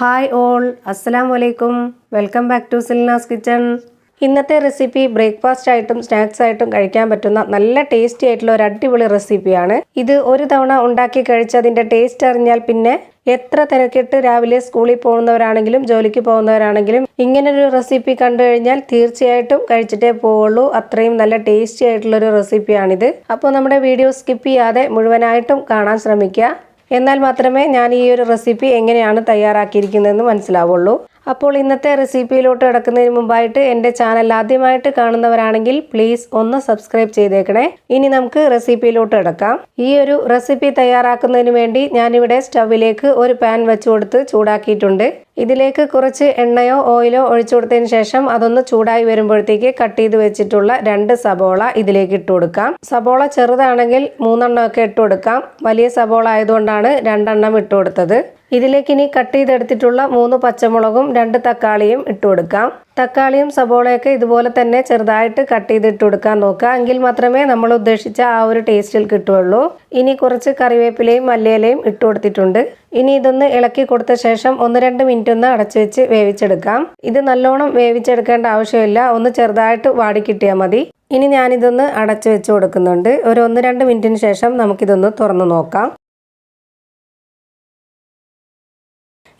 Hi all അസ്സലാം വലൈക്കും welcome back to Silna's kitchen. ഇന്നത്തെ റെസിപ്പി ബ്രേക്ക്ഫാസ്റ്റ് ആയിട്ടും സ്നാക്സ് ആയിട്ടും കഴിക്കാൻ പറ്റുന്ന നല്ല ടേസ്റ്റി ആയിട്ടുള്ള ഒരു അടിപൊളി റെസിപ്പിയാണ്. ഇത് ഒരു തവണ ഉണ്ടാക്കി കഴിച്ച് അതിന്റെ ടേസ്റ്റ് അറിഞ്ഞാൽ പിന്നെ എത്ര തിരക്കിട്ട് രാവിലെ സ്കൂളിൽ പോകുന്നവരാണെങ്കിലും ജോലിക്ക് പോകുന്നവരാണെങ്കിലും ഇങ്ങനൊരു റെസിപ്പി കണ്ടു കഴിഞ്ഞാൽ തീർച്ചയായിട്ടും കഴിച്ചിട്ടേ പോവുള്ളൂ. അത്രയും നല്ല ടേസ്റ്റി ആയിട്ടുള്ളൊരു റെസിപ്പിയാണിത്. അപ്പോൾ നമ്മുടെ വീഡിയോ സ്കിപ്പ് ചെയ്യാതെ മുഴുവനായിട്ടും കാണാൻ ശ്രമിക്കുക. എന്നാൽ മാത്രമേ ഞാൻ ഈ ഒരു റെസിപ്പി എങ്ങനെയാണ് തയ്യാറാക്കിയിരിക്കുന്നതെന്ന് മനസ്സിലാവുള്ളൂ. അപ്പോൾ ഇന്നത്തെ റെസിപ്പിയിലോട്ട് കിടക്കുന്നതിന് മുമ്പായിട്ട് എന്റെ ചാനൽ ആദ്യമായിട്ട് കാണുന്നവരാണെങ്കിൽ പ്ലീസ് ഒന്ന് സബ്സ്ക്രൈബ് ചെയ്തേക്കണേ. ഇനി നമുക്ക് റെസിപ്പിയിലോട്ട് കിടക്കാം. ഈ ഒരു റെസിപ്പി തയ്യാറാക്കുന്നതിന് വേണ്ടി ഞാനിവിടെ സ്റ്റവിലേക്ക് ഒരു പാൻ വെച്ചു കൊടുത്ത് ചൂടാക്കിയിട്ടുണ്ട്. ഇതിലേക്ക് കുറച്ച് എണ്ണയോ ഓയിലോ ഒഴിച്ചു കൊടുത്തതിന് ശേഷം അതൊന്ന് ചൂടായി വരുമ്പോഴത്തേക്ക് കട്ട് ചെയ്ത് വെച്ചിട്ടുള്ള രണ്ട് സബോള ഇതിലേക്ക് ഇട്ട് കൊടുക്കാം. സബോള ചെറുതാണെങ്കിൽ മൂന്നെണ്ണമൊക്കെ ഇട്ട് കൊടുക്കാം. വലിയ സബോള ആയതുകൊണ്ടാണ് രണ്ടെണ്ണം ഇട്ട് കൊടുത്തത്. ഇതിലേക്ക് ഇനി കട്ട് ചെയ്തെടുത്തിട്ടുള്ള മൂന്ന് പച്ചമുളകും രണ്ട് തക്കാളിയും ഇട്ട് കൊടുക്കാം. തക്കാളിയും സബോളയൊക്കെ ഇതുപോലെ തന്നെ ചെറുതായിട്ട് കട്ട് ചെയ്തിട്ട് കൊടുക്കാൻ നോക്കുക. എങ്കിൽ മാത്രമേ നമ്മൾ ഉദ്ദേശിച്ച ആ ഒരു ടേസ്റ്റിൽ കിട്ടുള്ളൂ ഇനി കുറച്ച് കറിവേപ്പിലയും മല്ലിയിലയും ഇട്ട് കൊടുത്തിട്ടുണ്ട്. ഇനി ഇതൊന്ന് ഇളക്കി കൊടുത്ത ശേഷം ഒന്ന് രണ്ട് മിനിറ്റ് ഒന്ന് അടച്ചു വെച്ച് വേവിച്ചെടുക്കാം. ഇത് നല്ലോണം വേവിച്ചെടുക്കേണ്ട ആവശ്യമില്ല. ഒന്ന് ചെറുതായിട്ട് വാടിക്കിട്ടിയാൽ മതി. ഇനി ഞാനിതൊന്ന് അടച്ചു വെച്ച് കൊടുക്കുന്നുണ്ട്. ഒരു ഒന്ന് രണ്ട് മിനിറ്റിന് ശേഷം നമുക്കിതൊന്ന് തുറന്നു നോക്കാം.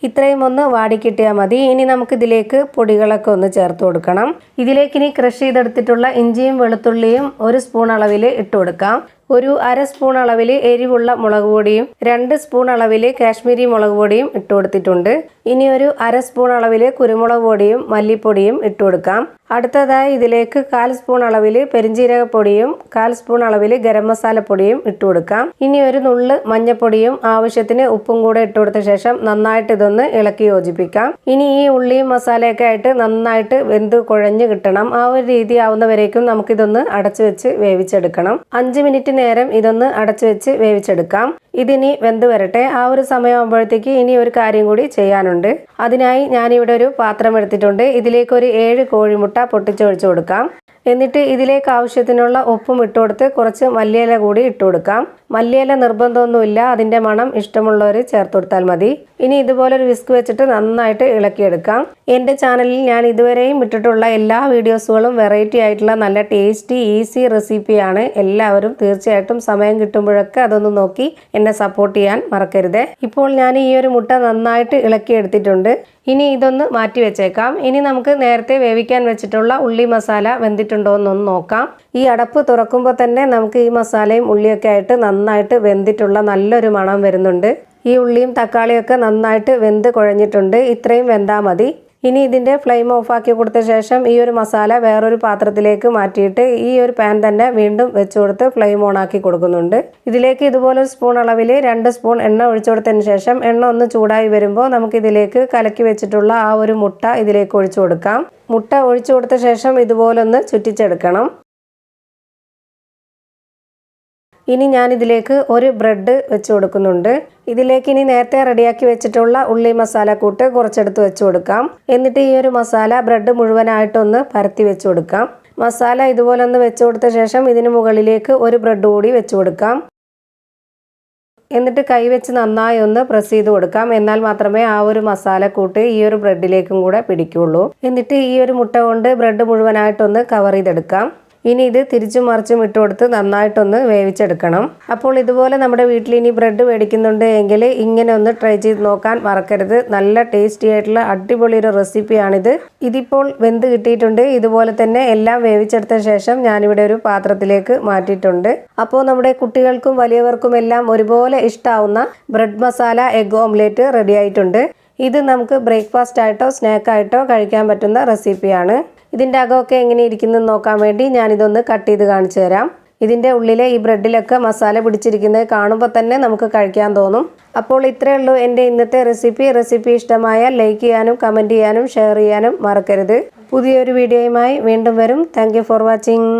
ഇത്രയും ഒന്ന് വാടിക്കിട്ടിയാൽ മതി. ഇനി നമുക്ക് ഇതിലേക്ക് പൊടികളൊക്കെ ഒന്ന് ചേർത്ത് കൊടുക്കണം. ഇതിലേക്ക് ഇനി ക്രഷ് ചെയ്തെടുത്തിട്ടുള്ള ഇഞ്ചിയും വെളുത്തുള്ളിയും ഒരു സ്പൂൺ അളവിൽ ഇട്ട് കൊടുക്കാം. ഒരു അര സ്പൂൺ അളവിൽ എരിവുള്ള മുളക് പൊടിയും രണ്ട് സ്പൂൺ അളവിൽ കാശ്മീരി മുളക് പൊടിയും ഇട്ട് കൊടുത്തിട്ടുണ്ട്. ഇനി ഒരു അര സ്പൂൺ അളവിൽ കുരുമുളക് പൊടിയും മല്ലിപ്പൊടിയും ഇട്ട് കൊടുക്കാം. അടുത്തതായി ഇതിലേക്ക് കാൽ സ്പൂൺ അളവിൽ പെരിഞ്ജീരകപ്പൊടിയും കാൽ സ്പൂൺ അളവിൽ ഗരം മസാലപ്പൊടിയും ഇട്ട് കൊടുക്കാം. ഇനി ഒരു നുള്ള് മഞ്ഞപ്പൊടിയും ആവശ്യത്തിന് ഉപ്പും കൂടെ ഇട്ട് കൊടുത്ത ശേഷം നന്നായിട്ട് ഇതൊന്ന് ഇളക്കി യോജിപ്പിക്കാം. ഇനി ഈ ഉള്ളിയും മസാലയൊക്കെ ആയിട്ട് നന്നായിട്ട് വെന്ത് കുഴഞ്ഞു കിട്ടണം. ആ ഒരു രീതി ആവുന്നവരേക്കും നമുക്കിതൊന്ന് അടച്ചു വെച്ച് വേവിച്ചെടുക്കണം. അഞ്ച് മിനിറ്റ് നേരം ഇതൊന്ന് അടച്ചു വെച്ച് വേവിച്ചെടുക്കാം. ഇതിനി വെന്ത് വരട്ടെ. ആ ഒരു സമയമാകുമ്പോഴത്തേക്ക് ഇനി ഒരു കാര്യം കൂടി ചെയ്യാനുണ്ട്. അതിനായി ഞാനിവിടെ ഒരു പാത്രം എടുത്തിട്ടുണ്ട്. ഇതിലേക്ക് ഒരു ഏഴ് കോഴിമുട്ട പൊട്ടിച്ചൊഴിച്ചു കൊടുക്കാം. എന്നിട്ട് ഇതിലേക്ക് ആവശ്യത്തിനുള്ള ഉപ്പും ഇട്ടുകൊടുത്ത് കുറച്ച് മല്ലിയില കൂടി ഇട്ട് കൊടുക്കാം. മല്ലിയില നിർബന്ധമൊന്നുമില്ല അതിന്റെ മണം ഇഷ്ടമുള്ളവർ ചേർത്ത് കൊടുത്താൽ മതി. ഇനി ഇതുപോലെ ഒരു വിസ്ക് വെച്ചിട്ട് നന്നായിട്ട് ഇളക്കിയെടുക്കാം. എന്റെ ചാനലിൽ ഞാൻ ഇതുവരെയും ഇട്ടിട്ടുള്ള എല്ലാ വീഡിയോസുകളും വെറൈറ്റി ആയിട്ടുള്ള നല്ല ടേസ്റ്റി ഈസി റെസിപ്പിയാണ്. എല്ലാവരും തീർച്ചയായിട്ടും സമയം കിട്ടുമ്പോഴൊക്കെ അതൊന്ന് നോക്കി എന്നെ സപ്പോർട്ട് ചെയ്യാൻ മറക്കരുത്. ഇപ്പോൾ ഞാൻ ഈ ഒരു മുട്ട നന്നായിട്ട് ഇളക്കിയെടുത്തിട്ടുണ്ട്. ഇനി ഇതൊന്ന് മാറ്റി വെച്ചേക്കാം. ഇനി നമുക്ക് നേരത്തെ വേവിക്കാൻ വെച്ചിട്ടുള്ള ഉള്ളി മസാല വെന്തിട്ടുണ്ടോ എന്നൊന്ന് നോക്കാം. ഈ അടപ്പ് തുറക്കുമ്പോൾ തന്നെ നമുക്ക് ഈ മസാലയും ഉള്ളിയൊക്കെ ആയിട്ട് നന്നായിട്ട് വെന്തിട്ടുള്ള നല്ലൊരു മണം വരുന്നുണ്ട്. ഈ ഉള്ളിയും തക്കാളിയൊക്കെ നന്നായിട്ട് വെന്ത് കുഴഞ്ഞിട്ടുണ്ട്. ഇത്രയും വെന്താൽ മതി. ഇനി ഇതിന്റെ ഫ്ലെയിം ഓഫാക്കി കൊടുത്ത ശേഷം ഈ ഒരു മസാല വേറൊരു പാത്രത്തിലേക്ക് മാറ്റിയിട്ട് ഈ ഒരു പാൻ തന്നെ വീണ്ടും വെച്ച് കൊടുത്ത് ഫ്ലെയിം ഓൺ ആക്കി കൊടുക്കുന്നുണ്ട്. ഇതിലേക്ക് ഇതുപോലെ സ്പൂൺ അളവിൽ രണ്ട് സ്പൂൺ എണ്ണ ഒഴിച്ചു കൊടുത്തതിന് ശേഷം എണ്ണ ഒന്ന് ചൂടായി വരുമ്പോൾ നമുക്കിതിലേക്ക് കലക്കി വെച്ചിട്ടുള്ള ആ ഒരു മുട്ട ഇതിലേക്ക് ഒഴിച്ചു കൊടുക്കാം. മുട്ട ഒഴിച്ചു കൊടുത്ത ശേഷം ഇതുപോലൊന്ന് ചുറ്റിച്ചെടുക്കണം. ഇനി ഞാൻ ഇതിലേക്ക് ഒരു ബ്രെഡ് വെച്ച് കൊടുക്കുന്നുണ്ട്. ഇതിലേക്ക് ഇനി നേരത്തെ റെഡിയാക്കി വെച്ചിട്ടുള്ള ഉള്ളി മസാല കൂട്ട് കുറച്ചെടുത്ത് വെച്ച് കൊടുക്കാം. എന്നിട്ട് ഈ ഒരു മസാല ബ്രെഡ് മുഴുവനായിട്ടൊന്ന് പരത്തി വെച്ച് കൊടുക്കാം. മസാല ഇതുപോലെ ഒന്ന് വെച്ച് കൊടുത്ത ശേഷം ഇതിന് മുകളിലേക്ക് ഒരു ബ്രെഡ് കൂടി വെച്ച് കൊടുക്കാം. എന്നിട്ട് കൈ വെച്ച് നന്നായി ഒന്ന് പ്രസ് ചെയ്ത് കൊടുക്കാം. എന്നാൽ മാത്രമേ ആ ഒരു മസാല കൂട്ട് ഈ ഒരു ബ്രെഡിലേക്കും കൂടെ പിടിക്കുള്ളൂ. എന്നിട്ട് ഈ ഒരു മുട്ട കൊണ്ട് ബ്രെഡ് മുഴുവനായിട്ടൊന്ന് കവർ ചെയ്തെടുക്കാം. ഇനി ഇത് തിരിച്ചും മറിച്ചും ഇട്ട് കൊടുത്ത് നന്നായിട്ടൊന്ന് വേവിച്ചെടുക്കണം. അപ്പോൾ ഇതുപോലെ നമ്മുടെ വീട്ടിൽ ഇനി ബ്രെഡ് മേടിക്കുന്നുണ്ട് എങ്കിൽ ഇങ്ങനെ ഒന്ന് ട്രൈ ചെയ്ത് നോക്കാൻ മറക്കരുത്. നല്ല ടേസ്റ്റി ആയിട്ടുള്ള അടിപൊളി ഒരു റെസിപ്പിയാണിത് ഇതിപ്പോൾ വെന്ത് കിട്ടിയിട്ടുണ്ട്. ഇതുപോലെ തന്നെ എല്ലാം വേവിച്ചെടുത്ത ശേഷം ഞാനിവിടെ ഒരു പാത്രത്തിലേക്ക് മാറ്റിയിട്ടുണ്ട്. അപ്പോൾ നമ്മുടെ കുട്ടികൾക്കും വലിയവർക്കും എല്ലാം ഒരുപോലെ ഇഷ്ടാവുന്ന bread masala egg omelette ready ആയിട്ടുണ്ട്. ഇത് നമുക്ക് ബ്രേക്ക്ഫാസ്റ്റ് ആയിട്ടോ സ്നാക്കായിട്ടോ കഴിക്കാൻ പറ്റുന്ന റെസിപ്പിയാണ് ഇതിന്റെ അകമൊക്കെ എങ്ങനെ ഇരിക്കുന്നു നോക്കാൻ വേണ്ടി ഞാനിതൊന്ന് കട്ട് ചെയ്ത് കാണിച്ചു തരാം. ഇതിന്റെ ഉള്ളിലെ ഈ ബ്രെഡിലൊക്കെ മസാല പിടിച്ചിരിക്കുന്നത് കാണുമ്പോൾ തന്നെ നമുക്ക് കഴിക്കാൻ തോന്നും. അപ്പോൾ ഇത്രയേ ഉള്ളൂ എന്റെ ഇന്നത്തെ റെസിപ്പി റെസിപ്പി ഇഷ്ടമായ ലൈക്ക് ചെയ്യാനും കമന്റ് ചെയ്യാനും ഷെയർ ചെയ്യാനും മറക്കരുത്. പുതിയൊരു വീഡിയോയുമായി വീണ്ടും വരും. Thank for watching